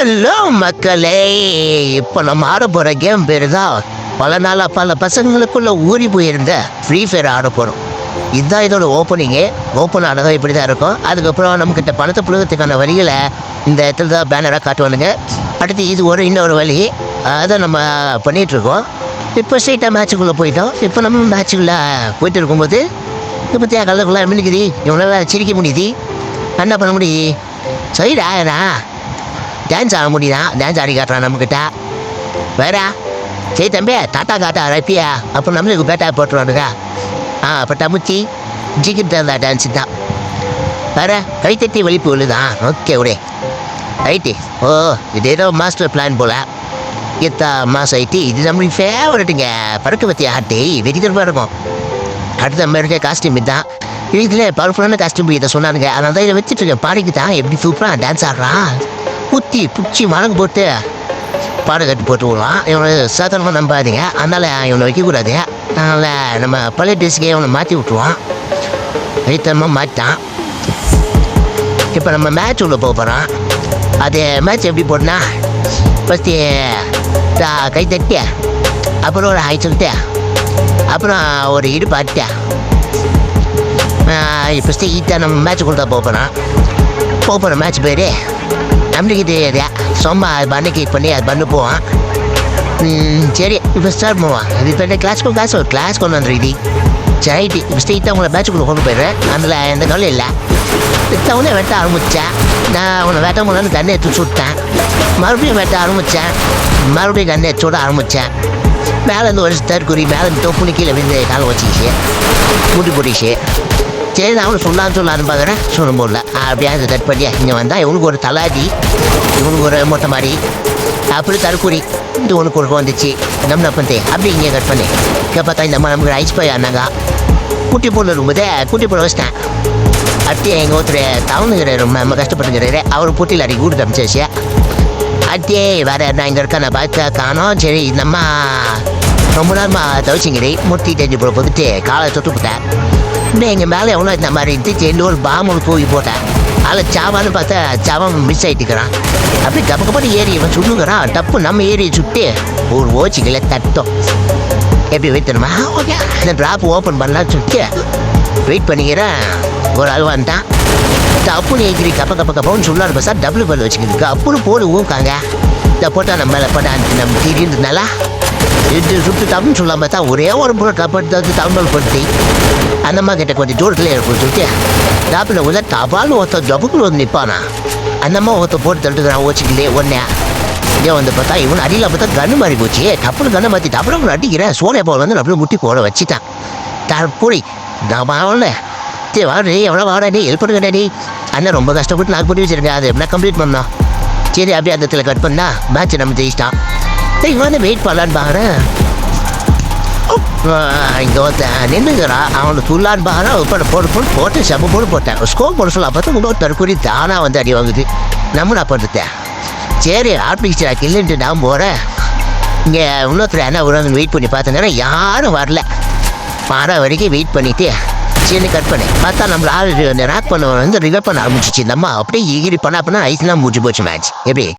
Hello மக்களே இப்போ நம்ம ஆட போகிற கேம் பேர் தான் பல நாளாக பல பசங்களுக்குள்ள ஊறி போயிருந்த ஃப்ரீ ஃபயர் ஆட போகிறோம் இதுதான் இதோட ஓப்பனிங்கு ஓப்பன் ஆனதும் இப்படி தான் இருக்கும். அதுக்கப்புறம் நம்மக்கிட்ட பணத்தை புழுகத்துக்கான வழிகளை இந்த இடத்துல தான் பேனராக காட்டுவானுங்க. அடுத்து இது ஒரு இன்னொரு வழி. அதை நம்ம பண்ணிகிட்ருக்கோம் இப்போ ஸ்ட்ரெயிட்டாக மேட்சுக்குள்ளே போயிட்டோம். இப்போ நம்ம மேட்சுக்குள்ளே போயிட்டு இருக்கும்போது இப்போ பற்றியா கல்லக்குள்ளே மின்னுக்குது இவங்களால சிரிக்க முடியுது. என்ன பண்ண முடியுது சரிடா டான்ஸ் ஆட முடியுதான் டான்ஸ் ஆடி காட்டுறான் நம்மக்கிட்ட வேற சரி தம்பி டாட்டா காட்டா ரப்பியா அப்புறம் நம்மளுக்கு பேட்டா போட்டுருவானுங்க. ஆ அப்போ தமுச்சி ஜிக்கிட்டு இருந்தா டான்ஸு தான். வேற கைத்தட்டி வலிப்பு விழுதான் ஓகே விடே. ரைட்டு ஓ இது ஏதோ மாஸ்டர் பிளான் போல. இத்தா மாஸ் ஐட்டி இது நம்மளுக்கு ஃபேவரட்டுங்க படுக்க பற்றி ஆட்டி வெடிக்கிறப்பா இருக்கும். அடுத்த மாதிரி காஸ்டியூம் இதுதான். இதுல பவர்ஃபுல்லான காஸ்டியூம் இதை சொன்னானுங்க. அதனால தான் இதை வச்சுட்டு இருக்கேன். பாடிக்கு தான் எப்படி சூப்பராக டான்ஸ் ஆடுறான். குத்தி பிடிச்சி மலங்கு போட்டு பாடு கட்டி போட்டு விடுவான். இவனை சாதாரணமாக நம்பாதீங்க. அதனால் இவனை வைக்கக்கூடாது. அதனால் நம்ம பழைய ட்ரெஸ்ஸுக்கே இவனை மாற்றி விட்ருவான் வைத்தமாக மாற்றிட்டான் இப்போ நம்ம மேட்ச் உள்ள போக போகிறோம் அது மேட்ச் எப்படி போடனா ஃபஸ்ட்டு கை தட்டி அப்புறம் ஒரு ஹை சொல்லிட்டு அப்புறம் ஒரு இடுப்பு அட்டை ஃபஸ்ட்டு ஈட்டாக நம்ம மேட்ச் கொடுத்தா போக போகிறோம் போகிற மேட்ச் பேர் நம்மளுக்கு தெரியாது சும்மா அது பண்ணி கிக் பண்ணி அது பண்ணு போவான் சரி இப்போ ஸ்டார்ட் போவான் இது இப்போ கிளாஸ்க்கு கிளாஸ் ஒரு கிளாஸ் கொண்டு வந்துருக்குது சரி இப்போ ஸ்ட்ரெயிட்டாக உங்களை மேட்சுக்குள்ளே கொண்டு போயிடுறேன் அதில் எந்த கவலையும் இல்லை. வித்தவனே வெட்ட ஆரம்பித்தேன் நான் அவனை வெட்ட முடியலன்னு தண்ணி எடுத்து சுட்டேன். மறுபடியும் வெட்ட ஆரம்பித்தேன் மறுபடியும் தண்ணி எடுத்து சுட ஆரம்பித்தேன் மேலேருந்து ஒரு தற்குறி மேலே தொப்புனு கீழே விழுந்து காலை வச்சிச்சு முட்டி போட்டிச்சு சரி நான் அவனு சொல்லான்னு சொல்லான்னு பார்க்குறேன் சொல்ல முடியல அப்படியே அதை கட் இங்கே வந்தால் இவனுக்கு ஒரு தலாதி இவனுக்கு ஒரு மொட்டை மாதிரி அப்படி தற்கூரி. இது உனக்கு ஒரு வந்துச்சு. நம்ம பண்ணி அப்படி இங்கே கட் பண்ணி. இங்கே பார்த்தா இந்த அம்மா நமக்கு ஐஸ் போய் ஆனாங்க குட்டி பொண்ணு இருக்கும்போதே குட்டி பொண்ணு வச்சிட்டேன். அட்டி எங்கள் ஒருத்தர் தவணுங்கிற ரொம்ப நம்ம கஷ்டப்பட்டுங்கிறாரு அவர் புட்டியில் அடி கூட்டு தப்பிச்சாச்சு. அட்டே வேற நான் இங்கே இருக்க நான் பார்த்து காணோம். சரி நம்ம ரொம்ப நேரமாக தவிச்சிங்கிறேன். முட்டி தெரிஞ்சு போட போட்டுட்டு காலை தொட்டு விட்டேன். இன்னும் எங்கள் மேலே எவ்வளோ இந்த மாதிரி இருந்துச்சு ஒரு பாம்பு தூக்கி போட்டேன் அதில் சாவான்னு பார்த்தா சாவம் மிஸ் ஆகிட்டுக்கிறான் அப்படி கப்ப கப்பட்டு ஏறி இவன் சுண்ணுங்கிறான் டப்பு நம்ம ஏரியை சுட்டு ஒரு ஓச்சிக்கல தட்டோம். எப்படி வெயிட் ஓகே இந்த ட்ராப் ஓப்பன் பண்ணலாம்னு சொல்லிட்டு வெயிட் பண்ணிக்கிறேன். ஒரு ஆள் வந்துட்டான். டப்புன்னு ஏகிரி கப்ப கப்ப கப்பன்னு சொல்லாரு சார். டபுள் பல் வச்சுக்கிது அப்புறம் போடு ஊக்காங்க இந்த போட்டா நம்ம மேலே போட்டா நம்ம திடீர்னதுனால இது சுட்டு தமிழ் சொல்லாம தான் ஒரே ஒரு முறை கப்பட்டு தான் தமிழ் படுத்தி அந்த அம்மா கிட்ட கொஞ்சம் தூரத்தில் இருக்கும் சொல்லிட்டு டாப்பில் உள்ள தபால் ஒருத்தன் ஜபுக்குள் வந்து நிற்பானா அந்த அம்மா ஒருத்த போட்டு தட்டுக்கிறான் ஓச்சிக்கலே ஒன்னே. இதே வந்து பார்த்தா இவன் அடியில் பார்த்தா கண்ணு மாறி போச்சு. டப்புனு கண்ணை மாற்றி டப்புனு அடிக்கிறேன் சோலை போல் வந்து அப்படியே முட்டி போட வச்சுட்டான். தற்பொழி நான் வாழல. சரி நீ எவ்வளோ வாடா நீ ஹெல்ப் பண்ணுங்க நீ அண்ணன் ரொம்ப கஷ்டப்பட்டு நான் பண்ணி வச்சிருக்கேன் அது எப்படின்னா கம்ப்ளீட் பண்ணோம் சரி அப்படியே அந்த இடத்துல கட் பண்ணால் மேட்ச் நம்ம ஜெயிச்சிட்டான். சரி oh, uh, வந்து வெயிட் பண்ணலான்னு பாக்குறேன் இங்கே ஒருத்தன் நின்றுக்கிறான் அவனை ஃபுல்லான்னு பார்க்குறான் இப்போ போட்டு போட்டு போட்டு செம்ம போட்டு போட்டேன். ஸ்கோப் போட சொல்ல. பார்த்தா இன்னொரு தற்கொலை தானாக வந்து அடி வாங்குது. நம்ம நான் பண்ணுறேன் சரி ஆர்பிக்ஸ்டா இல்லைன்ட்டு நான் போகிறேன் இங்கே இன்னொருத்தர் என்ன விடுறாங்க வெயிட் பண்ணி பார்த்தேன் யாரும் வரல. பாரா வரைக்கும் வெயிட் பண்ணிவிட்டு சரி கட் பண்ணேன் பார்த்தா நம்மள ஆள் ராக் ரேக் பண்ண வந்து ரிவர் பண்ண ஆரம்பிச்சிச்சு. நம்ம அப்படியே ஈகிரி பண்ண அப்படின்னா ஐஸ்லாம் முடிஞ்சு போச்சு மேட்ச் எப்படி?